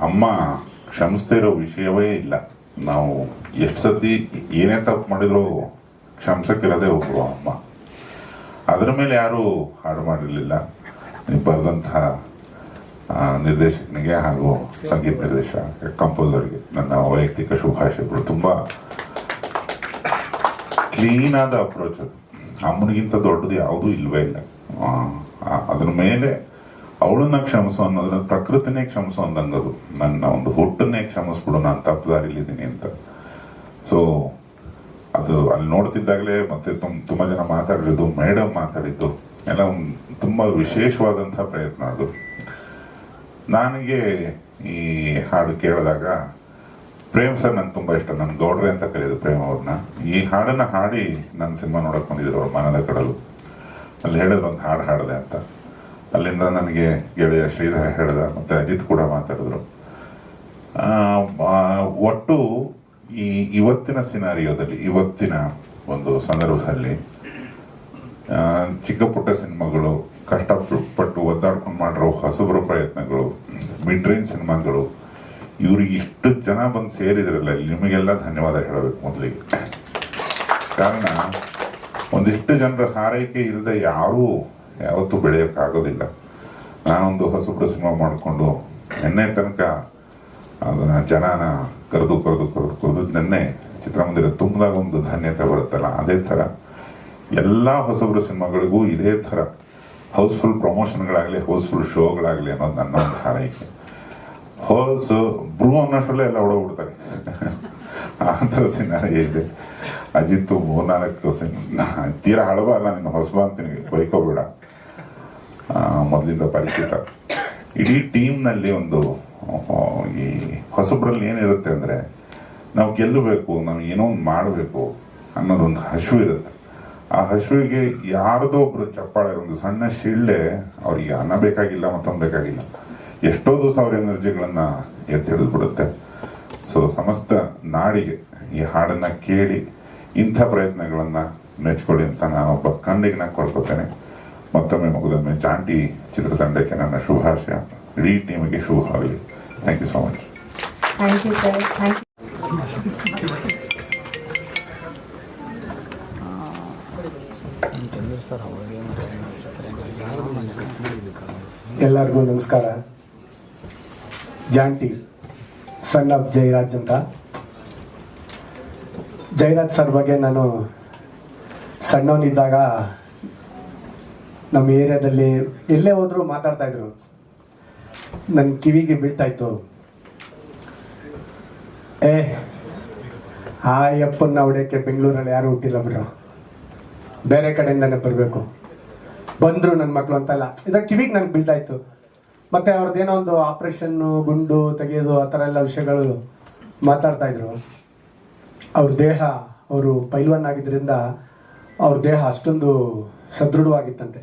ಅಮ್ಮ ಕ್ಷಮಿಸ್ತಿರೋ ವಿಷಯವೇ ಇಲ್ಲ. ನಾವು ಎಷ್ಟು ಸತಿ ಏನೇ ತಪ್ಪು ಮಾಡಿದ್ರು ಕ್ಷಮಿಸಕ್ಕಿರೋದೇ ಒಬ್ರು ಅಮ್ಮ. ಅದರ ಮೇಲೆ ಯಾರೂ ಹಾಡು ಮಾಡಿರಲಿಲ್ಲ. ಬರೆದಂತಹ ನಿರ್ದೇಶಕನಿಗೆ ಹಾಗೂ ಸಂಗೀತ ನಿರ್ದೇಶಕ ಕಂಪೋಸರ್ಗೆ ನನ್ನ ವೈಯಕ್ತಿಕ ಶುಭಾಶಯಗಳು. ತುಂಬ ಕ್ಲೀನ್ ಆದ ಅಪ್ರೋಚ್ ಅದು. ಅಮ್ಮನಿಗಿಂತ ದೊಡ್ಡದು ಯಾವುದೂ ಇಲ್ಲವೇ ಇಲ್ಲ. ಅದ್ರ ಮೇಲೆ ಅವಳನ್ನ ಕ್ಷಮಿಸೋ ಅನ್ನೋದ್ರ ಪ್ರಕೃತಿನೇ ಕ್ಷಮಿಸೋ ಅಂದಂಗದು. ನನ್ನ ಒಂದು ಹುಟ್ಟನ್ನೇ ಕ್ಷಮಿಸ್ಬಿಡು, ನಾನು ತಪ್ಪು ದಾರಿಲಿದ್ದೀನಿ ಅಂತ. ಸೊ ಅದು ಅಲ್ಲಿ ನೋಡ್ತಿದ್ದಾಗಲೇ ಮತ್ತೆ ತುಂಬ ತುಂಬ ಜನ ಮಾತಾಡಿದ್ದು ಮೇಡಮ್ ಮಾತಾಡಿದ್ದು, ಎಲ್ಲ ತುಂಬ ವಿಶೇಷವಾದಂತಹ ಪ್ರಯತ್ನ ಅದು. ನನಗೆ ಈ ಹಾಡು ಕೇಳಿದಾಗ, ಪ್ರೇಮ್ ಸರ್ ನಂಗೆ ತುಂಬ ಇಷ್ಟ ನನ್ನ ಗೌಡ್ರೆ ಅಂತ ಕರೆಯೋದು ಪ್ರೇಮ್ ಅವ್ರನ್ನ. ಈ ಹಾಡನ್ನ ಹಾಡಿ ನನ್ನ ಸಿನಿಮಾ ನೋಡಕ್ ಬಂದಿದ್ರು ಅವ್ರ ಮನದ ಕಡಲು. ಅಲ್ಲಿ ಹೇಳಿದ್ರು ಒಂದು ಹಾಡು ಹಾಡಿದೆ ಅಂತ. ಅಲ್ಲಿಂದ ನನಗೆ ಗೆಳೆಯ ಶ್ರೀಧರ ಹೇಳಿದ, ಮತ್ತೆ ಅಜಿತ್ ಕೂಡ ಮಾತಾಡಿದ್ರು. ಒಟ್ಟು ಈ ಇವತ್ತಿನ ಸಿನಾರಿಯೋದಲ್ಲಿ, ಇವತ್ತಿನ ಒಂದು ಸಂದರ್ಭದಲ್ಲಿ ಚಿಕ್ಕ ಪುಟ್ಟ ಸಿನಿಮಾಗಳು, ಕಷ್ಟಪಟ್ಟು ಒದ್ದಾಡ್ಕೊಂಡು ಮಾಡಿರೋ ಹೊಸಬರ ಪ್ರಯತ್ನಗಳು ಮಿಡ್ ರೇಂಜ್ ಸಿನಿಮಾಗಳು, ಇವ್ರಿಗೆ ಇಷ್ಟು ಜನ ಬಂದು ಸೇರಿದ್ರಲ್ಲ, ನಿಮಗೆಲ್ಲ ಧನ್ಯವಾದ ಹೇಳಬೇಕು ಮೊದಲಿಗೆ. ಕಾರಣ, ಒಂದಿಷ್ಟು ಜನರ ಹಾರೈಕೆ ಇಲ್ಲದೆ ಯಾರೂ ಯಾವತ್ತೂ ಬೆಳೆಯೋಕ್ಕಾಗೋದಿಲ್ಲ. ನಾನೊಂದು ಹೊಸಬ್ರು ಸಿನಿಮಾ ಮಾಡಿಕೊಂಡು ನಿನ್ನೆ ತನಕ ಅದನ್ನ ಜನನ ಕರೆದು ಕರೆದು ಕರೆದು ಕರೆದು ನಿನ್ನೆ ಚಿತ್ರಮಂದಿರ ತುಂಬಿದಾಗ ಒಂದು ಧನ್ಯತೆ ಬರುತ್ತಲ್ಲ, ಅದೇ ಥರ ಎಲ್ಲ ಹೊಸಬ್ರ ಸಿನಿಮಾಗಳಿಗೂ ಇದೇ ಥರ ಹೌಸ್ಫುಲ್ ಪ್ರಮೋಷನ್ಗಳಾಗಲಿ ಹೌಸ್ಫುಲ್ ಶೋಗಳಾಗಲಿ ಅನ್ನೋದು ನನ್ನ ಒಂದು ಹಾರೈಕೆ. ಹೊಸ ಬ್ರೂ ಅನ್ನೋಷ್ಟರಲ್ಲೇ ಎಲ್ಲ ಹೊಡೋಗ್ಬಿಡ್ತಾರೆ ಆ ಥರ ಸಿನಾರಿ ಇದೆ. ಅಜಿತ್ತು ಮೂರ್ನಾಲ್ಕು ಸಿನಿಮಾ ತೀರಾ ಹಳಬ ಅಲ್ಲ ನಿನ್ನ ಹೊಸಬ ಅಂತೀನಿ ಬೈಕೋಬೇಡ. ಮೊದಲಿಂದ ಪರಿಚಿತ. ಇಡೀ ಟೀಮ್ನಲ್ಲಿ ಒಂದು ಈ ಹೊಸಬ್ರಲ್ಲಿ ಏನಿರುತ್ತೆ ಅಂದರೆ, ನಾವು ಗೆಲ್ಲಬೇಕು ನಾವು ಏನೋ ಒಂದು ಮಾಡಬೇಕು ಅನ್ನೋದೊಂದು ಹಸಿವು ಇರುತ್ತೆ. ಆ ಹಸಿವಿಗೆ ಯಾರದೋ ಒಬ್ರು ಚಪ್ಪಾಳೆ, ಒಂದು ಸಣ್ಣ ಶಿಳ್ಳೆ, ಅವರಿಗೆ ಅನ್ನ ಬೇಕಾಗಿಲ್ಲ, ಮತ್ತೊಂದು ಬೇಕಾಗಿಲ್ಲ. ಎಷ್ಟೋ ದಿವಸ ಅವ್ರ ಎನರ್ಜಿಗಳನ್ನ ಎತ್ತಿ ಹಿಡಿದು ಬಿಡುತ್ತೆ ಸೊ ಸಮಸ್ತ ನಾಡಿಗೆ ಈ ಹಾಡನ್ನ ಕೇಳಿ ಇಂಥ ಪ್ರಯತ್ನಗಳನ್ನು ಮೆಚ್ಕೊಳ್ಳಿ ಅಂತ ಒಬ್ಬ ಕಣ್ಣಿಗೆ ಕೋರ್ಕೋತೇನೆ ಮತ್ತೊಮ್ಮೆ ಮುಗಿದೊಮ್ಮೆ ಜಾಂಟಿ ಚಿತ್ರತಂಡಕ್ಕೆ ನನ್ನ ಶುಭಾಶಯ. ಇಡೀ ಟೀಮಿಗೆ ಶುಭ ಆಗಲಿ thank you so much thank you sir thank ಎಲ್ಲರಿಗೂ ನಮಸ್ಕಾರ. ಜಾಂಟಿ ಸನ್ ಆಫ್ ಜಯರಾಜ್ ಅಂತ. ಜಯರಾಜ್ ಸರ್ ಬಗ್ಗೆ ನಾನು ಸಣ್ಣವನಿದ್ದಾಗ ನಮ್ಮ ಏರಿಯಾದಲ್ಲಿ ಎಲ್ಲೇ ಹೋದ್ರು ಮಾತಾಡ್ತಾ ಇದ್ರು. ನನ್ನ ಕಿವಿಗೆ ಬೀಳ್ತಾ ಇತ್ತು. ಏ, ಆ ಯಪ್ಪನ್ನ ಬೆಂಗಳೂರಲ್ಲಿ ಯಾರು ಹುಟ್ಟಿಲ್ಲ ಬಿಡ್ರು ಬೇರೆ ಕಡೆಯಿಂದನೇ ಬರಬೇಕು. ಬಂದ್ರು ನನ್ನ ಮಕ್ಕಳು ಅಂತಲ್ಲ ಇದ್ರ ಕಿವಿಗೆ ನನ್ಗೆ ಬೀಳ್ತಾ ಇತ್ತು. ಮತ್ತೆ ಅವ್ರದ್ದೇನೋ ಒಂದು ಆಪರೇಷನ್ ಗುಂಡು ತೆಗೆಯೋದು ಆ ಥರ ಎಲ್ಲ ವಿಷಯಗಳು ಮಾತಾಡ್ತಾ ಇದ್ರು. ಅವ್ರ ದೇಹ ಅವರು ಪೈಲ್ವಾನ್ ಆಗಿದ್ದರಿಂದ ಅವ್ರ ದೇಹ ಅಷ್ಟೊಂದು ಸದೃಢವಾಗಿತ್ತಂತೆ.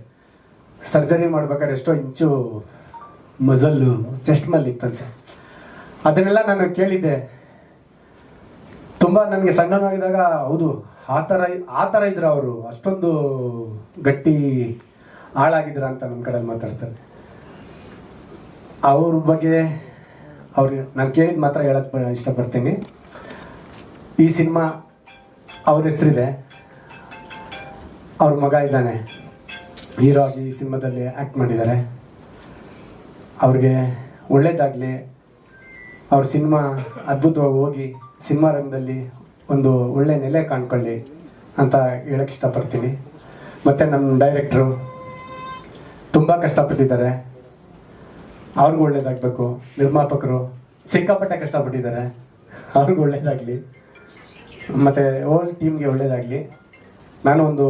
ಸರ್ಜರಿ ಮಾಡ್ಬೇಕಾದ್ರೆ ಎಷ್ಟೋ ಇಂಚು ಮಜಲ್ಲು ಚೆಸ್ಟ್ ಇತ್ತಂತೆ. ಅದನ್ನೆಲ್ಲ ನಾನು ಕೇಳಿದ್ದೆ. ತುಂಬ ನನಗೆ ಸಣ್ಣನಾಗಿದ್ದಾಗ ಹೌದು, ಆ ಥರ ಆ ಥರ ಅವರು. ಅಷ್ಟೊಂದು ಗಟ್ಟಿ ಹಾಳಾಗಿದ್ರ ಅಂತ ನಮ್ಮ ಕಡೆಯಲ್ಲಿ ಮಾತಾಡ್ತಾರೆ. ಅವ್ರ ಬಗ್ಗೆ ಅವ್ರಿಗೆ ನಾನು ಕೇಳಿದ ಮಾತ್ರ ಹೇಳಕ್ಕೆ ಇಷ್ಟಪಡ್ತೀನಿ. ಈ ಸಿನಿಮಾ ಅವ್ರ ಹೆಸರಿದೆ. ಅವ್ರ ಮಗ ಇದ್ದಾನೆ. ಹೀರೋ ಆಗಿ ಈ ಸಿನಿಮಾದಲ್ಲಿ ಆ್ಯಕ್ಟ್ ಮಾಡಿದ್ದಾರೆ. ಅವ್ರಿಗೆ ಒಳ್ಳೇದಾಗಲಿ. ಅವ್ರ ಸಿನಿಮಾ ಅದ್ಭುತವಾಗಿ ಹೋಗಿ ಸಿನಿಮಾ ರಂಗದಲ್ಲಿ ಒಂದು ಒಳ್ಳೆ ನೆಲೆ ಕಾಣ್ಕೊಳ್ಳಿ ಅಂತ ಹೇಳಕ್ಕೆ ಇಷ್ಟಪಡ್ತೀನಿ. ಮತ್ತು ನಮ್ಮ ಡೈರೆಕ್ಟ್ರು ತುಂಬ ಕಷ್ಟಪಟ್ಟಿದ್ದಾರೆ. ಅವ್ರಿಗೂ ಒಳ್ಳೇದಾಗಬೇಕು. ನಿರ್ಮಾಪಕರು ಸಿಕ್ಕಾಪಟ್ಟೆ ಕಷ್ಟಪಟ್ಟಿದ್ದಾರೆ. ಅವ್ರಿಗೂ ಒಳ್ಳೇದಾಗಲಿ. ಮತ್ತು ಓಲ್ ಟೀಮ್ಗೆ ಒಳ್ಳೇದಾಗಲಿ. ನಾನು ಒಂದು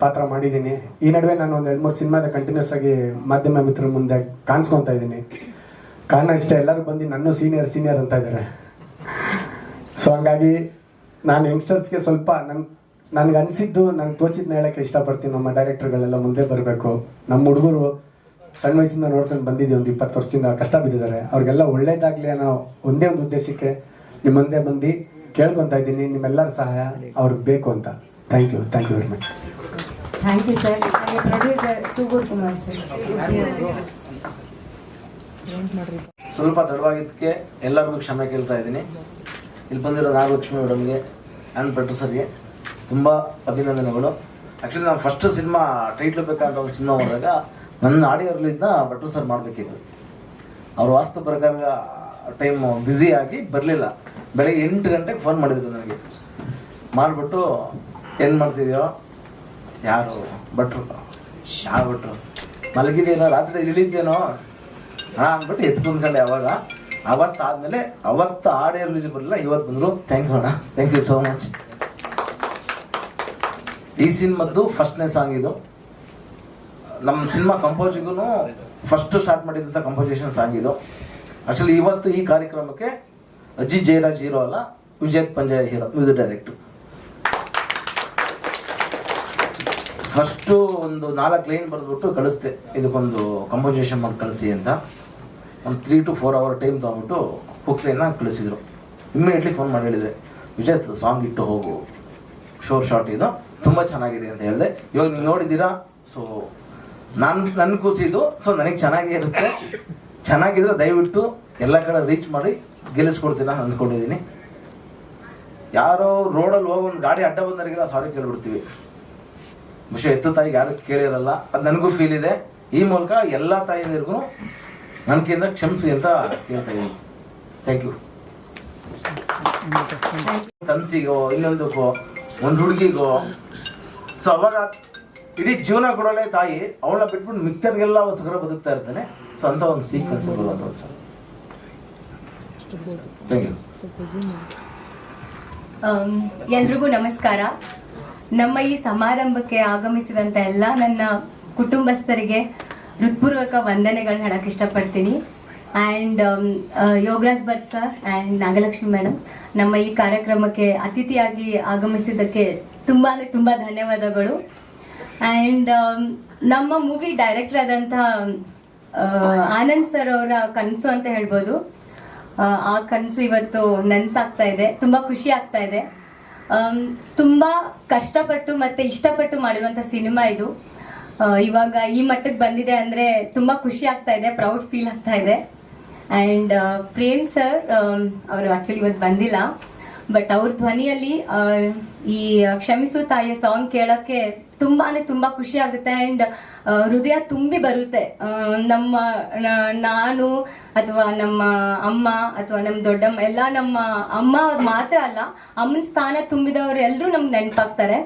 ಪಾತ್ರ ಮಾಡಿದ್ದೀನಿ. ಈ ನಡುವೆ ನಾನು ಒಂದು ಎರಡು ಮೂರು ಸಿನಿಮಾದ ಕಂಟಿನ್ಯೂಸ್ ಆಗಿ ಮಾಧ್ಯಮ ಮಿತ್ರರ ಮುಂದೆ ಕಾಣಿಸ್ಕೊತಾ ಇದ್ದೀನಿ. ಕಾರಣ ಇಷ್ಟೇ, ಎಲ್ಲರೂ ಬಂದು ನನ್ನ ಸೀನಿಯರ್ ಸೀನಿಯರ್ ಅಂತ ಇದ್ದಾರೆ ಸೊ ಹಂಗಾಗಿ ನಾನು ಯಂಗ್ಸ್ಟರ್ಸ್ಗೆ ಸ್ವಲ್ಪ ನನ್, ನನಗೆ ಅನಿಸಿದ್ದು, ನನಗೆ ತೋಚಿದ್ನ ಹೇಳಕ್ಕೆ ಇಷ್ಟಪಡ್ತೀನಿ. ನಮ್ಮ ಡೈರೆಕ್ಟರ್ಗಳೆಲ್ಲ ಮುಂದೆ ಬರಬೇಕು. ನಮ್ಮ ಹುಡುಗರು ಸಣ್ಣ ವಯಸ್ಸಿಂದ ನೋಡ್ಕೊಂಡು ಬಂದಿದ್ದೀವಿ ಒಂದು ಇಪ್ಪತ್ತು ವರ್ಷದಿಂದ. ಕಷ್ಟ ಬಿದ್ದಿದ್ದಾರೆ. ಅವ್ರಿಗೆಲ್ಲ ಒಳ್ಳೇದಾಗಲಿ ಅನ್ನೋ ಒಂದೇ ಒಂದು ಉದ್ದೇಶಕ್ಕೆ ನಿಮ್ಮ ಮುಂದೆ ಬಂದು ಕೇಳ್ಕೊತಾ ಇದ್ದೀನಿ ನಿಮ್ಮೆಲ್ಲರ ಸಹಾಯ ಅವ್ರಿಗೆ ಬೇಕು ಅಂತ. Thank you thank you very much thank you sir producer Sugur Kumar sir ಸ್ವಲ್ಪ ತಡವಾಗಿದ್ದಕ್ಕೆ ಎಲ್ಲರಿಗೂ ಕ್ಷಮೆ ಕೇಳ್ತಾ ಇದ್ದೀನಿ. ಇಲ್ಲಿ ಬಂದಿರೋ ನಾಗಲಕ್ಷ್ಮಿ ಮೇಡಮ್ಗೆ ಆ್ಯಂಡ್ ಪ್ರೊಡ್ಯೂಸರ್ಗೆ ತುಂಬ ಅಭಿನಂದನೆಗಳು. ಆ್ಯಕ್ಚುಲಿ ನಾನು ಫಸ್ಟ್ ಸಿನಿಮಾ ಟೈಟ್ಲು ಬೇಕಾದ ಒಂದು ಸಿನಿಮಾ ಹೋದಾಗ ನನ್ನ ಆಡಿಯೋ ರಿಲೀಸ್ನ ಭಟ್ರು ಸರ್ ಮಾಡಬೇಕಿತ್ತು. ಅವ್ರ ವಾಸ್ತು ಪ್ರಕಾರ ಟೈಮ್ ಬ್ಯುಸಿ ಆಗಿ ಬರಲಿಲ್ಲ. ಬೆಳಗ್ಗೆ ಎಂಟು ಗಂಟೆಗೆ ಫೋನ್ ಮಾಡಿದ್ರು ನನಗೆ. ಮಾಡಿಬಿಟ್ಟು ಏನು ಮಾಡ್ತಿದ್ಯೋ? ಯಾರು? ಭಟ್ರು. ಯಾವ ಭಟ್ರು? ಮಲಗಿದೇನೋ ರಾತ್ರಿ ಇಳಿದ್ದೇನೋ ಹಣ ಅಂದ್ಬಿಟ್ಟು ಎತ್ತು ಕುಂದ್ಕೊಂಡೆ ಅವಾಗ. ಅವತ್ತಾದ್ಮೇಲೆ ಅವತ್ತು ಆಡಿಯೋ ರಿಲೀಸ್ ಬರಲಿಲ್ಲ, ಇವತ್ತು ಬಂದರು. ಥ್ಯಾಂಕ್ ಯು ಅಣ್ಣ. ಥ್ಯಾಂಕ್ ಯು ಸೋ ಮಚ್ ಈ ಸಿನಿಮಾದ್ದು ಫಸ್ಟ್ನೇ ಸಾಂಗ್ ಇದು. ನಮ್ಮ ಸಿನಿಮಾ ಕಂಪೋಸಿಗೂ ಫಸ್ಟ್ ಸ್ಟಾರ್ಟ್ ಮಾಡಿದಂಥ ಕಂಪೋಸಿಷನ್ ಸಾಂಗ್ ಇದು. ಆ್ಯಕ್ಚುಲಿ ಇವತ್ತು ಈ ಕಾರ್ಯಕ್ರಮಕ್ಕೆ ಅಜ್ಜಿ ಜಯರಾಜ್ ಹೀರೋ ಅಲ್ಲ, ವಿಜಯ್ ಪಂಜಾಯ ಹೀರೋ, ಮ್ಯೂಸಿಕ್ ಡೈರೆಕ್ಟರ್. ಫಸ್ಟು ಒಂದು ನಾಲ್ಕು ಲೈನ್ ಬರೆದ್ಬಿಟ್ಟು ಕಳಿಸ್ದೆ. ಇದಕ್ಕೊಂದು ಕಂಪೋಸಿಷನ್ ಮಾಡಿ ಕಳಿಸಿ ಅಂತ. ಒಂದು three to four hour time ತೊಗೊಂಬಿಟ್ಟು hook ಲೈನ್ನ ಕಳಿಸಿದ್ರು. ಇಮ್ಮಿಡಿಯೇಟ್ಲಿ ಫೋನ್ ಮಾಡಿ ಹೇಳಿದೆ ವಿಜಯ್ ಸಾಂಗ್ ಇಟ್ಟು ಹೋಗು. ಶೋರ್ ಶಾರ್ಟ್ ಇದು. ತುಂಬ ಚೆನ್ನಾಗಿದೆ ಅಂತ ಹೇಳಿದೆ. ಇವಾಗ ನೀವು ನೋಡಿದ್ದೀರಾ? ಸೊ ನಾನು ನನ್ನ ಕೂಸಿದು ಸೊ ನನಗೆ ಚೆನ್ನಾಗೇ ಇರುತ್ತೆ. ಚೆನ್ನಾಗಿದ್ರೆ ದಯವಿಟ್ಟು ಎಲ್ಲ ಕಡೆ ರೀಚ್ ಮಾಡಿ. ಗೆಲ್ಲಿಸ್ಕೊಡ್ತೀನಿ ಅಂದ್ಕೊಂಡಿದ್ದೀನಿ. ಯಾರೋ ರೋಡಲ್ಲಿ ಹೋಗೋ ಒಂದು ಗಾಡಿ ಅಡ್ಡ ಬಂದವರಿಗೆಲ್ಲ ಸಾರಿ ಕೇಳ್ಬಿಡ್ತೀವಿ. ಬಹುಶಃ ಎತ್ತು ತಾಯಿಗೆ ಯಾರು ಕೇಳಿರಲ್ಲ. ಅದು ನನಗೂ ಫೀಲ್ ಇದೆ. ಈ ಮೂಲಕ ಎಲ್ಲ ತಾಯಿಯರಿಗೂ ನನಗಿಂತ ಕ್ಷಮಿಸಿ ಅಂತ ಕೇಳ್ತಾ ಇದ್ದೀನಿ. ಥ್ಯಾಂಕ್ ಯು ತನ್ಸಿಗೋ ಇನ್ನೊಂದಕ್ಕೋ ಒಂದು ಹುಡುಗಿಗೋ. ಸೊ ಅವಾಗ ಇಡೀ ಜೀವನ ಕೊಡೋಳೆ ತಾಯಿ. ಅವಳನ್ನ ಬಿಟ್ಬಿಟ್ಟು ಮಿಕ್ತರಿಗೆಲ್ಲ ಹೊಸಗರ ಬದುಕ್ತಾ ಇರ್ತಾನೆ. ಸೊ ಅಂತ ಒಂದು sequence sir. Thank you um, ಎಲ್ರಿಗೂ ನಮಸ್ಕಾರ. ನಮ್ಮ ಈ ಸಮಾರಂಭಕ್ಕೆ ಆಗಮಿಸಿದಂತ ಎಲ್ಲ ನನ್ನ ಕುಟುಂಬಸ್ಥರಿಗೆ ಹೃತ್ಪೂರ್ವಕ ವಂದನೆಗಳನ್ನ ಹೇಳಕ್ ಇಷ್ಟಪಡ್ತೀನಿ. And Yogaraj Bhat sir and Nagalakshmi madam ನಮ್ಮ ಈ ಕಾರ್ಯಕ್ರಮಕ್ಕೆ ಅತಿಥಿಯಾಗಿ ಆಗಮಿಸಿದ್ದಕ್ಕೆ ತುಂಬಾ ತುಂಬಾ ತುಂಬ ಧನ್ಯವಾದಗಳು. ಆ್ಯಂಡ್ ನಮ್ಮ ಮೂವಿ ಡೈರೆಕ್ಟರ್ ಆದಂಥ ಆ, ಆನಂದ್ ಸರ್ ಅವರ ಕನಸು ಅಂತ ಹೇಳ್ಬೋದು. ಆ, ಕನಸು ಇವತ್ತು ನನ್ಸಾಗ್ತಾ ಇದೆ. ತುಂಬಾ ಖುಷಿ ಆಗ್ತಾ ಇದೆ. ತುಂಬಾ ಕಷ್ಟಪಟ್ಟು ಮತ್ತೆ ಇಷ್ಟಪಟ್ಟು ಮಾಡಿರುವಂತ ಸಿನಿಮಾ ಇದು. ಇವಾಗ ಈ ಮಟ್ಟಕ್ಕೆ ಬಂದಿದೆ ಅಂದ್ರೆ ತುಂಬಾ ಖುಷಿ ಆಗ್ತಾ ಇದೆ ಪ್ರೌಡ್ ಫೀಲ್ ಆಗ್ತಾ ಇದೆ. ಅಂಡ್ ಪ್ರೇಮ್ ಸರ್ ಅವರು ಆಕ್ಚುಲಿ ಇವತ್ತು ಬಂದಿಲ್ಲ. ಬಟ್ ಅವ್ರ ಧ್ವನಿಯಲ್ಲಿ ಈ ಕ್ಷಮಿಸು ತಾಯಿಯ ಸಾಂಗ್ ಕೇಳೋಕ್ಕೆ ತುಂಬಾ ತುಂಬಾ ಖುಷಿ ಆಗುತ್ತೆ ಅಂಡ್ ಹೃದಯ ತುಂಬಿ ಬರುತ್ತೆ. ನಮ್ಮ ನಾನು ಅಥವಾ ನಮ್ಮ ಅಮ್ಮ ಅಥವಾ ನಮ್ಮ ದೊಡ್ಡಮ್ಮ, ಎಲ್ಲ ನಮ್ಮ ಅಮ್ಮ ಅವ್ರು ಮಾತ್ರ ಅಲ್ಲ, ಅಮ್ಮನ ಸ್ಥಾನ ತುಂಬಿದವರು ಎಲ್ಲರೂ ನಮ್ಗೆ ನೆನಪಾಗ್ತಾರೆ.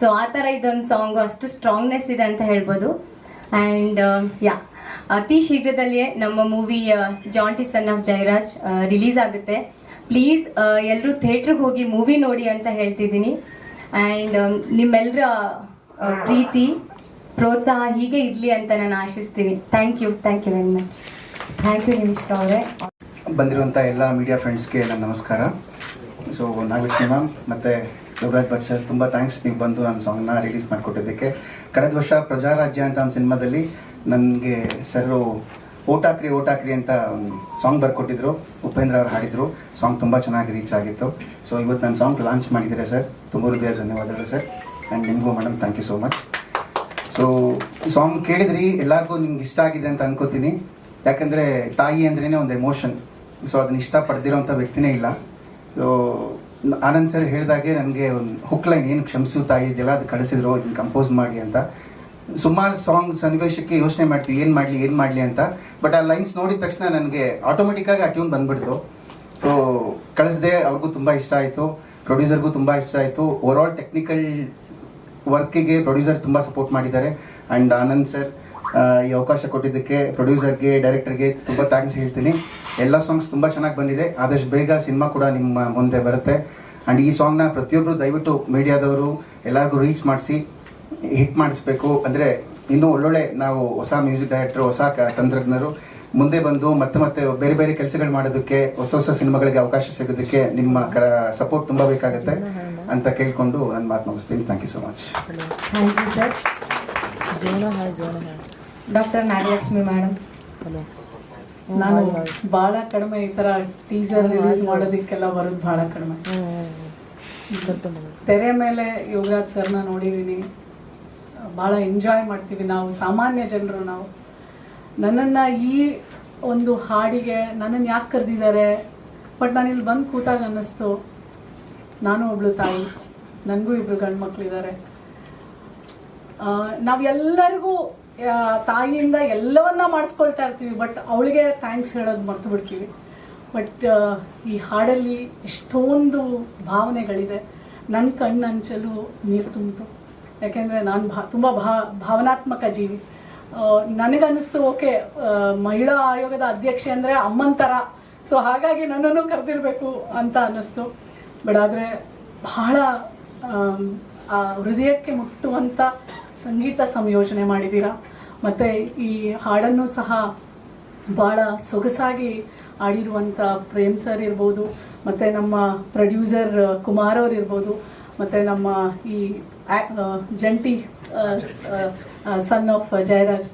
ಸೊ ಆ ಥರ ಇದೊಂದು ಸಾಂಗ್ ಅಷ್ಟು ಸ್ಟ್ರಾಂಗ್ನೆಸ್ ಇದೆ ಅಂತ ಹೇಳ್ಬೋದು. ಆ್ಯಂಡ್ ಯಾ ಅತಿ ಶೀಘ್ರದಲ್ಲಿಯೇ ನಮ್ಮ movie Jonty son of Jairaj release ಆಗುತ್ತೆ. ಪ್ಲೀಸ್ ಎಲ್ಲರೂ ಥಿಯೇಟ್ರಿಗೆ ಹೋಗಿ ಮೂವಿ ನೋಡಿ ಅಂತ ಹೇಳ್ತಿದ್ದೀನಿ. ಆ್ಯಂಡ್ ನಿಮ್ಮೆಲ್ಲರ ಪ್ರೀತಿ, ಪ್ರೋತ್ಸಾಹ ಹೀಗೆ ಇರಲಿ ಅಂತ ನಾನು ಆಶಿಸ್ತೀನಿ. Thank you thank you very much thank you Nimishka ಅವರೇ. ಬಂದಿರುವಂಥ ಎಲ್ಲ ಮೀಡಿಯಾ ಫ್ರೆಂಡ್ಸ್ಗೆ ನನ್ನ ನಮಸ್ಕಾರ. ಸೊ ನಾಗಲಕ್ಷ್ಮಿ ಮ್ಯಾಮ್ ಮತ್ತು ಯುವರಾಜ್ ಭಟ್ ಸರ್ ತುಂಬ ಥ್ಯಾಂಕ್ಸ್ ನೀವು ಬಂದು ನನ್ನ ಸಾಂಗ್ನ ರಿಲೀಸ್ ಮಾಡಿಕೊಟ್ಟಿದ್ದಕ್ಕೆ. ಕಳೆದ ವರ್ಷ ಪ್ರಜಾರಾಜ್ಯ ಅಂತ ಒಂದು ಸಿನಿಮಾದಲ್ಲಿ ನನಗೆ ಸರು ಓಟಾಕ್ರಿ ಓಟಾಕ್ರಿ ಅಂತ ಒಂದು ಸಾಂಗ್ ಬರ್ಕೊಟ್ಟಿದ್ರು. ಉಪೇಂದ್ರ ಅವರು ಹಾಡಿದರು. ಸಾಂಗ್ ತುಂಬ ಚೆನ್ನಾಗಿ ರೀಚ್ ಆಗಿತ್ತು. ಸೊ ಇವತ್ತು ನನ್ನ ಸಾಂಗ್ ಲಾಂಚ್ ಮಾಡಿದ್ದೀರಾ ಸರ್? ತುಂಬ ಹೃದಯ ಧನ್ಯವಾದಗಳು ಸರ್. ಆ್ಯಂಡ್ ನಿಮಗೂ madam thank you so much so song ಕೇಳಿದ್ರಿ, ಎಲ್ಲರಿಗೂ ನಿಮ್ಗೆ ಇಷ್ಟ ಆಗಿದೆ ಅಂತ ಅನ್ಕೋತೀನಿ. ಯಾಕಂದರೆ ತಾಯಿ ಅಂದ್ರೇ ಒಂದು ಎಮೋಷನ್ ಸೊ ಅದನ್ನ ಇಷ್ಟ ಪಡೆದಿರೋಂಥ ವ್ಯಕ್ತಿನೇ ಇಲ್ಲ. ಸೊ ಆನಂದ್ ಸರ್ ಹೇಳಿದಾಗೆ ನನಗೆ ಒಂದು ಹುಕ್ ಲೈನ್ ಏನು ಕ್ಷಮಿಸು ತಾಯಿ ಇದೆಲ್ಲ ಅದು ಕಳಿಸಿದ್ರು, ಇದನ್ನು ಕಂಪೋಸ್ ಮಾಡಿ ಅಂತ. ಸುಮಾರು ಸಾಂಗ್ ಸನ್ನಿವೇಶಕ್ಕೆ ಯೋಚನೆ ಮಾಡ್ತೀವಿ, ಏನು ಮಾಡಲಿ ಏನು ಮಾಡಲಿ ಅಂತ. ಬಟ್ ಆ ಲೈನ್ಸ್ ನೋಡಿದ ತಕ್ಷಣ ನನಗೆ ಆಟೋಮೆಟಿಕ್ಕಾಗಿ ಆ ಟ್ಯೂನ್ ಬಂದ್ಬಿಡ್ತು. ಸೊ ಕಳಿಸ್ದೆ, ಅವ್ರಿಗೂ ತುಂಬ ಇಷ್ಟ ಆಯಿತು. ಪ್ರೊಡ್ಯೂಸರ್ಗೂ ತುಂಬ ಇಷ್ಟ ಆಯಿತು. ಓವರ್ ಆಲ್ ಟೆಕ್ನಿಕಲ್ ವರ್ಕಿಗೆ ಪ್ರೊಡ್ಯೂಸರ್ ತುಂಬ ಸಪೋರ್ಟ್ ಮಾಡಿದ್ದಾರೆ. ಆ್ಯಂಡ್ ಆನಂದ್ ಸರ್ ಈ ಅವಕಾಶ ಕೊಟ್ಟಿದ್ದಕ್ಕೆ ಪ್ರೊಡ್ಯೂಸರ್ಗೆ ಡೈರೆಕ್ಟರ್ಗೆ ತುಂಬ ಥ್ಯಾಂಕ್ಸ್ ಹೇಳ್ತೀನಿ. ಎಲ್ಲ ಸಾಂಗ್ಸ್ ತುಂಬ ಚೆನ್ನಾಗಿ ಬಂದಿದೆ. ಆದಷ್ಟು ಬೇಗ ಸಿನಿಮಾ ಕೂಡ ನಿಮ್ಮ ಮುಂದೆ ಬರುತ್ತೆ. ಆ್ಯಂಡ್ ಈ ಸಾಂಗ್ನ ಪ್ರತಿಯೊಬ್ಬರು ದಯವಿಟ್ಟು ಮೀಡಿಯಾದವರು ಎಲ್ಲರಿಗೂ ರೀಚ್ ಮಾಡಿಸಿ. ಹಿಟ್ ಮಾಡಿಸ್ಬೇಕು. ಅಂದರೆ ಇನ್ನೂ ಒಳ್ಳೊಳ್ಳೆ ನಾವು ಹೊಸ ಮ್ಯೂಸಿಕ್ ಡೈರೆಕ್ಟರ್ ಹೊಸ ಕ- ತಂತ್ರಜ್ಞರು ಮುಂದೆ ಬಂದು ಮತ್ತೆ ಮತ್ತೆ ಬೇರೆ ಬೇರೆ ಕೆಲಸಗಳು ಮಾಡೋದಕ್ಕೆ ಹೊಸ ಹೊಸ ಸಿನಿಮಾಗಳಿಗೆ ಅವಕಾಶ ಸಿಗೋದಕ್ಕೆ ನಿಮ್ಮ ಕರ ಸಪೋರ್ಟ್ ತುಂಬ ಬೇಕಾಗುತ್ತೆ ಅಂತ ಕೇಳಿಕೊಂಡು ನನ್ನ ಮಾತು ಮುಗಿಸ್ತೀನಿ. Thank you so much thank you sir doctor Nagalakshmi madam ನಾನು ಬಹಳ ಕಡಿಮೆ ಈ ತರ ಟೀಸರ್ ರಿಲೀಸ್ ಮಾಡೋದಕ್ಕೆಲ್ಲ ಬರೋದು ಬಹಳ ಕಡಿಮೆ. ತೆರೆ ಮೇಲೆ ಯೋಗರಾಜ್ ಸರ್ನ ನೋಡಿದೀನಿ. ಬಹಳ ಎಂಜಾಯ್ ಮಾಡ್ತೀವಿ ನಾವು, ಸಾಮಾನ್ಯ ಜನರು ನಾವು. ನನ್ನನ್ನು ಈ ಒಂದು ಹಾಡಿಗೆ ನನ್ನನ್ನು ಯಾಕೆ ಕರೆದಿದ್ದಾರೆ? ಬಟ್ ನಾನು ಇಲ್ಲಿ ಬಂದು ಕೂತಾಗ ಅನ್ನಿಸ್ತು, ನಾನು ಒಬ್ಳು ತಾಯಿ ನನಗೂ ಇಬ್ರು ಗಂಡು ಮಕ್ಕಳಿದ್ದಾರೆ ನಾವೆಲ್ಲರಿಗೂ ತಾಯಿಯಿಂದ ಎಲ್ಲವನ್ನ ಮಾಡಿಸ್ಕೊಳ್ತಾ ಇರ್ತೀವಿ, ಬಟ್ ಅವಳಿಗೆ ಥ್ಯಾಂಕ್ಸ್ ಹೇಳೋದು ಮರ್ತು ಬಿಡ್ತೀವಿ. ಬಟ್ ಈ ಹಾಡಲ್ಲಿ ಎಷ್ಟೊಂದು ಭಾವನೆಗಳಿದೆ. ನನ್ನ ಕಣ್ಣಂಚಲು ನೀರು ತುಂಬಿತು. ಯಾಕೆಂದರೆ ನಾನು ಭಾ, ತುಂಬ ಭಾವನಾತ್ಮಕ ಜೀವಿ. ನನಗನ್ನಿಸ್ತು, ಓಕೆ ಮಹಿಳಾ ಆಯೋಗದ ಅಧ್ಯಕ್ಷೆ ಅಂದರೆ ಅಮ್ಮನ ಥರ ಸೊ ಹಾಗಾಗಿ ನನ್ನನ್ನು ಕರೆದಿರಬೇಕು ಅಂತ ಅನ್ನಿಸ್ತು. ಬಟ್ ಆದರೆ ಬಹಳ ಆ, ಹೃದಯಕ್ಕೆ ಮುಟ್ಟುವಂಥ ಸಂಗೀತ ಸಂಯೋಜನೆ ಮಾಡಿದ್ದೀರಾ. ಮತ್ತು ಈ ಹಾಡನ್ನು ಸಹ ಭಾಳ ಸೊಗಸಾಗಿ ಆಡಿರುವಂಥ ಪ್ರೇಮ್ ಸರ್ ಇರ್ಬೋದು, ಮತ್ತು ನಮ್ಮ ಪ್ರೊಡ್ಯೂಸರ್ ಕುಮಾರ್ ಅವ್ರು ಇರ್ಬೋದು, ಮತ್ತು ನಮ್ಮ ಈ ಜಂಟಿ ಸನ್ ಆಫ್ ಜಯರಾಜ್.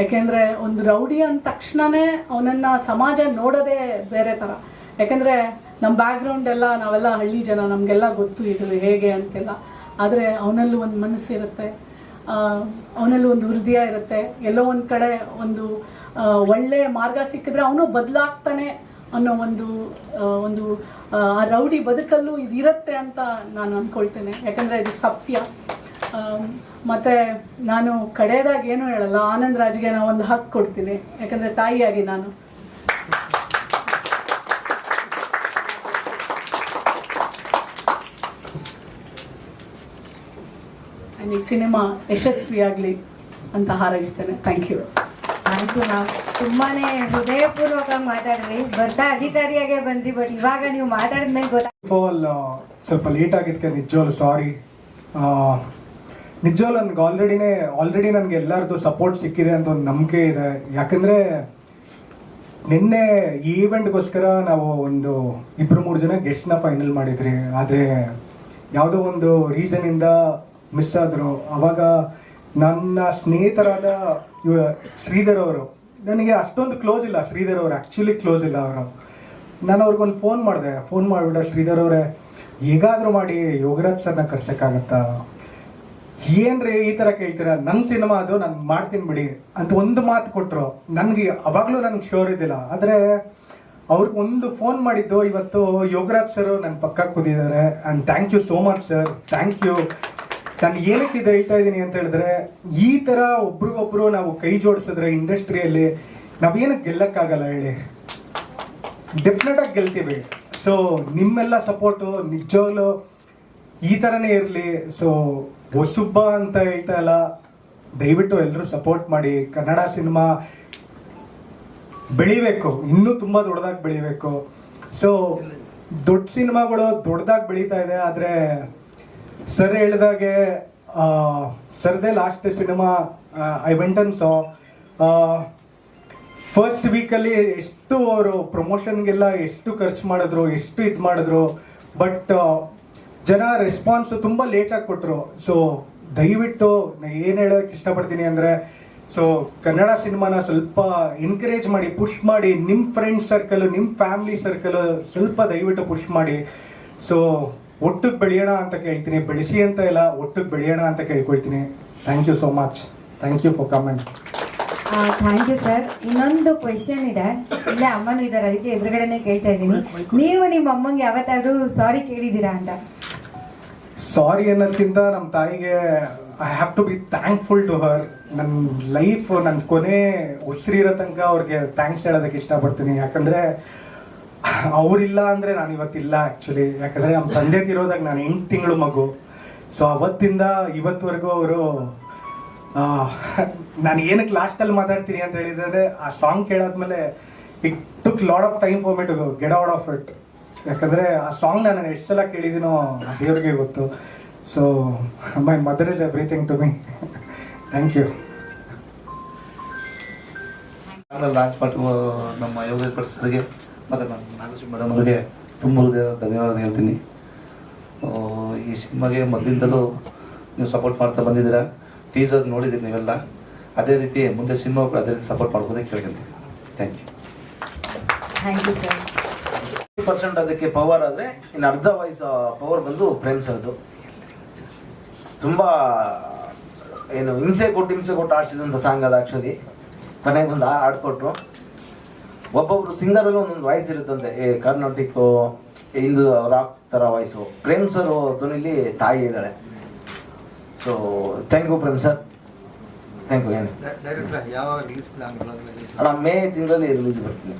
ಯಾಕೆಂದರೆ ಒಂದು ರೌಡಿ ಅಂದ ತಕ್ಷಣನೇ ಅವನನ್ನು ಸಮಾಜ ನೋಡೋದೇ ಬೇರೆ ಥರ ಯಾಕೆಂದರೆ ನಮ್ಮ ಬ್ಯಾಕ್ಗ್ರೌಂಡ್ ಎಲ್ಲ ನಾವೆಲ್ಲ ಹಳ್ಳಿ ಜನ, ನಮಗೆಲ್ಲ ಗೊತ್ತು ಇದು ಹೇಗೆ ಅಂತೆಲ್ಲ. ಆದರೆ ಅವನಲ್ಲೂ ಒಂದು ಮನಸ್ಸಿರುತ್ತೆ ಅವನಲ್ಲೂ ಒಂದು ಹೃದಯ ಇರುತ್ತೆ. ಎಲ್ಲೋ ಒಂದು ಕಡೆ ಒಂದು ಒಳ್ಳೆ ಮಾರ್ಗ ಸಿಕ್ಕಿದ್ರೆ ಅವನು ಬದಲಾಗ್ತಾನೆ. ಅನ್ನೋ ಒಂದು ಒಂದು, ಆ ರೌಡಿ ಬದುಕಲ್ಲೂ ಇದಿರತ್ತೆ ಅಂತ ನಾನು ಅಂದ್ಕೊಳ್ತೇನೆ ಯಾಕಂದರೆ ಇದು ಸತ್ಯ. ಮತ್ತು ನಾನು ಕಡೆಯದಾಗಿ ಏನು ಹೇಳಲ್ಲ, ಆನಂದ್ ರಾಜ್ಗೆ ನಾನು ಒಂದು ಹಕ್ಕು ಕೊಡ್ತೀನಿ. ಯಾಕಂದರೆ ತಾಯಿಯಾಗಿ ನಾನು. ಈ ಸಿನಿಮಾ ಯಶಸ್ವಿಯಾಗಲಿ ಅಂತ ಹಾರೈಸ್ತೇನೆ. ಥ್ಯಾಂಕ್ ಯು ಥ್ಯಾಂಕ್ ಯು ತುಂಬಾನೇ ಹೃದಯಪೂರ್ವಕವಾಗಿ ಮಾತಾಡಿದ್ರಿ ಬರ್ತಾ ಅಧಿಕಾರಿಯಾಗೆ ಬಂದ್ರಿ ಬಟ್ ಇವಾಗ ನೀವು ಮಾತಾಡಿದ್ಮೇಲೆ ಗೊತ್ತಾ ಆಲ್ ಸ್ವಲ್ಪ ಲೇಟ್ ಆಗಿದ್ದಕ್ಕೆ ನಿಜೋಲ್ ಸಾರಿ ನಿಜೋಲ್ ನನಗೆ ಆಲ್ರೆಡಿನೇ ಆಲ್ರೆಡಿ ನನಗೆ ಎಲ್ಲರದ್ದು ಸಪೋರ್ಟ್ ಸಿಕ್ಕಿದೆ ಅಂತ ಒಂದು ನಂಬಿಕೆ ಇದೆ. ಯಾಕಂದರೆ ನಿನ್ನೆ ಈ ಈವೆಂಟ್ಗೋಸ್ಕರ ನಾವು ಒಂದು ಇಬ್ಬರು ಮೂರು ಜನ ಗೆಸ್ಟ್ನ ಫೈನಲ್ ಮಾಡಿದ್ರಿ. ಆದರೆ ಯಾವುದೋ ಒಂದು ರೀಸನಿಂದ ಮಿಸ್ ಆದರು. ಅವಾಗ ನನ್ನ ಸ್ನೇಹಿತರಾದ ಶ್ರೀಧರ್ ಅವರು, ನನಗೆ ಅಷ್ಟೊಂದು ಕ್ಲೋಸ್ ಇಲ್ಲ. ಶ್ರೀಧರ್ ಅವರು ಆ್ಯಕ್ಚುಲಿ ಕ್ಲೋಸ್ ಇಲ್ಲ ಅವರು. ನಾನು ಅವ್ರಿಗೊಂದು ಫೋನ್ ಮಾಡಿದೆ. ಫೋನ್ ಮಾಡಿಬಿಟ್ಟ ಶ್ರೀಧರ್ ಅವರೇ, ಹೇಗಾದರೂ ಮಾಡಿ, ಯೋಗರಾಜ್ ಸರ್ನ ಕರ್ಸೋಕ್ಕಾಗತ್ತಾ? ಏನ್ರಿ ಈ ತರ ಕೇಳ್ತೀರಾ? ನನ್ನ ಸಿನಿಮಾ ಅದು, ನಾನು ಮಾಡ್ತೀನಿ ಬಿಡಿ ಅಂತ ಒಂದು ಮಾತು ಕೊಟ್ಟರು ನನಗೆ ಅವಾಗಲೂ ನನಗೆ ಶೋರ್ ಇದ್ದಿಲ್ಲ. ಆದರೆ ಅವ್ರಿಗೆ ಒಂದು ಫೋನ್ ಮಾಡಿದ್ದು ಇವತ್ತು ಯೋಗರಾಜ್ ಸರ್ ನನ್ನ ಪಕ್ಕ ಕೂತಿದ್ದಾರೆ. And thank you so much sir thank you ನಾನು ಏನಕ್ಕೆ ಇದು ಹೇಳ್ತಾ ಇದ್ದೀನಿ ಅಂತ ಹೇಳಿದ್ರೆ, ಈ ತರ ಒಬ್ರಿಗೊಬ್ರು ನಾವು ಕೈ ಜೋಡಿಸಿದ್ರೆ ಇಂಡಸ್ಟ್ರಿಯಲ್ಲಿ ನಾವೇನು ಗೆಲ್ಲಕ್ಕಾಗಲ್ಲ ಹೇಳಿ. ಡೆಫಿನೆಟ್ ಆಗಿ ಗೆಲ್ತೀವಿ. ಸೊ ನಿಮ್ಮೆಲ್ಲ ಸಪೋರ್ಟು ನಿಜವಾಗ್ಲು ಈ ಥರನೇ ಇರಲಿ. ಸೊ ಹೊಸುಬ್ಬ ಅಂತ ಹೇಳ್ತಾ ಇಲ್ಲ. ದಯವಿಟ್ಟು ಎಲ್ಲರೂ ಸಪೋರ್ಟ್ ಮಾಡಿ. ಕನ್ನಡ ಸಿನಿಮಾ ಬೆಳಿಬೇಕು. ಇನ್ನೂ ತುಂಬ ದೊಡ್ಡದಾಗಿ ಬೆಳಿಬೇಕು. ಸೊ ದೊಡ್ಡ ಸಿನಿಮಾಗಳು ದೊಡ್ಡದಾಗಿ ಬೆಳೀತಾ ಇದೆ. ಆದರೆ ಸರ್ ಹೇಳಿದಾಗೆ ಸರ್ದೇ last cinema I went and saw first ವೀಕಲ್ಲಿ ಎಷ್ಟು ಅವರು ಪ್ರಮೋಷನ್ಗೆಲ್ಲ ಎಷ್ಟು ಖರ್ಚು ಮಾಡಿದ್ರು, ಎಷ್ಟು ಇದು ಮಾಡಿದ್ರು ಬಟ್ ಜನ ರೆಸ್ಪಾನ್ಸ್ ತುಂಬ ಲೇಟಾಗಿ ಕೊಟ್ಟರು ಸೊ ದಯವಿಟ್ಟು ಏನು ಹೇಳೋಕ್ಕೆ ಇಷ್ಟಪಡ್ತೀನಿ ಅಂದರೆ ಸೊ ಕನ್ನಡ ಸಿನಿಮಾನ ಸ್ವಲ್ಪ ಎನ್ಕರೇಜ್ ಮಾಡಿ ಪುಷ್ ಮಾಡಿ ನಿಮ್ಮ ಫ್ರೆಂಡ್ ಸರ್ಕಲ್ ನಿಮ್ಮ ಫ್ಯಾಮಿಲಿ ಸರ್ಕಲ್ ಸ್ವಲ್ಪ ದಯವಿಟ್ಟು ಪುಷ್ ಮಾಡಿ. ಸೊ ಒಟ್ಟಿಗೆ ಬೆಳೆಯೋಣ ಅಂತ ಕೇಳ್ತೀನಿ ಬೆಳೆಸಿ ಅಂತ ಇಲ್ಲ ಒಟ್ಟು ಬೆಳೆಯೋಣ ಅಂತ ಕೇಳ್ಕೊಳ್ತೀನಿ. Thank you so much thank you for comment thank you sir ಇನ್ನೊಂದು ಕ್ವೆಶನ್ ಇದೆ. ಇಲ್ಲೇ ಅಮ್ಮನೂ ಇದ್ದಾರೆ ಅದಕ್ಕೆ ಎದುರುಗಡೆನೆ ಕೇಳ್ತಾ ಇದ್ದೀನಿ. ನೀವು ನಿಮ್ಮ ಅಮ್ಮಂಗೆ ಯಾವತ್ತಾದ್ರೂ ಸಾರಿ ಕೇಳಿದ್ದೀರಾ ಅಂತ? ಸಾರಿ ಅನ್ನೋದಕ್ಕಿಂತ ನಮ್ಮ ತಾಯಿಗೆ I have to be thankful to her ನನ್ನ ಲೈಫ್ ನನ್ನ ಕೊನೆ ಉಸಿರಿರೋ ತನಕ ಅವ್ರಿಗೆ ಥ್ಯಾಂಕ್ಸ್ ಹೇಳೋದಕ್ಕೆ ಇಷ್ಟಪಡ್ತೀನಿ. ಯಾಕಂದರೆ ಅವರಿಲ್ಲ ಅಂದರೆ ನಾನು ಇವತ್ತಿಲ್ಲ ಆ್ಯಕ್ಚುಲಿ ಯಾಕಂದರೆ ನಮ್ಮ ತಂದೆ ತಿರೋದಾಗ ನಾನು ಎಂಟು ತಿಂಗಳು ಮಗು. ಸೊ ಅವತ್ತಿಂದ ಇವತ್ತುವರೆಗೂ ಅವರು ನಾನು ಏನಕ್ಕೆ ಲಾಸ್ಟಲ್ಲಿ ಮಾತಾಡ್ತೀನಿ ಅಂತ ಹೇಳಿದರೆ, ಆ song ಕೇಳಾದ್ಮೇಲೆ it took lot of time for me to get out of it ಯಾಕಂದರೆ ಆ ಸಾಂಗ್ ನಾನು ಎಷ್ಟು ಸಲ ಕೇಳಿದ್ದೀನೋ ದೇವ್ರಿಗೆ ಗೊತ್ತು. So my mother is everything to me thank you launch part ನಮ್ಮ ಯೋಗ ಸರ್ಗೆ. ಮತ್ತು ನಮ್ಮ ನಾಗೇಶ್ ಮೇಡಮ್ ಅವರಿಗೆ ತುಂಬ ಧನ್ಯವಾದ ಹೇಳ್ತೀನಿ. ಈ ಸಿನಿಮಾಗೆ ಮೊದಲಿಂದಲೂ ನೀವು ಸಪೋರ್ಟ್ ಮಾಡ್ತಾ ಬಂದಿದ್ದೀರಾ? ಟೀಸರ್ ನೋಡಿದ್ದೀರಿ ನೀವೆಲ್ಲ. ಅದೇ ರೀತಿ ಮುಂದೆ ಸಿನಿಮಾ ಕೂಡ ಅದೇ ರೀತಿ ಸಪೋರ್ಟ್ ಮಾಡ್ಬೋದೇ ಕೇಳ್ಕೊಂತೀನಿ thank you thank you sir percent ಅದಕ್ಕೆ ಪವರ್ ಆದರೆ ಇನ್ನು ಅರ್ಧ ವಯಸ್ಸು ಪವರ್ ಬಂದು ಪ್ರೇಮ್ ಸರ್ದು ತುಂಬ ಏನು ಹಿಂಸೆ ಕೊಟ್ಟು ಹಿಂಸೆ ಕೊಟ್ಟು ಆಡಿಸಿದಂಥ ಸಾಂಗ್ ಅದು ಆ್ಯಕ್ಚುಲಿ ಕೊನೆಗೆ ಬಂದು ಆಡ್ಕೊಟ್ರು ಒಬ್ಬೊಬ್ರು ಸಿಂಗರಲ್ಲಿ ಒಂದೊಂದು ವಾಯ್ಸ್ ಇರುತ್ತಂತೆ. ಏ ಕರ್ನಾಟಿಕ್ ಹಿಂದೂ ರಾಕ್ ಥರ ವಾಯ್ಸು ಪ್ರೇಮ್ ಸರ್ ಧ್ವನಿಲಿ ತಾಯಿ ಇದ್ದಾಳೆ. So thank you Prem sir thank you ಏನು? ಅಣ್ಣ ಮೇ ತಿಂಗಳಲ್ಲಿ ರಿಲೀಸ್ ಬರ್ತೀನಿ.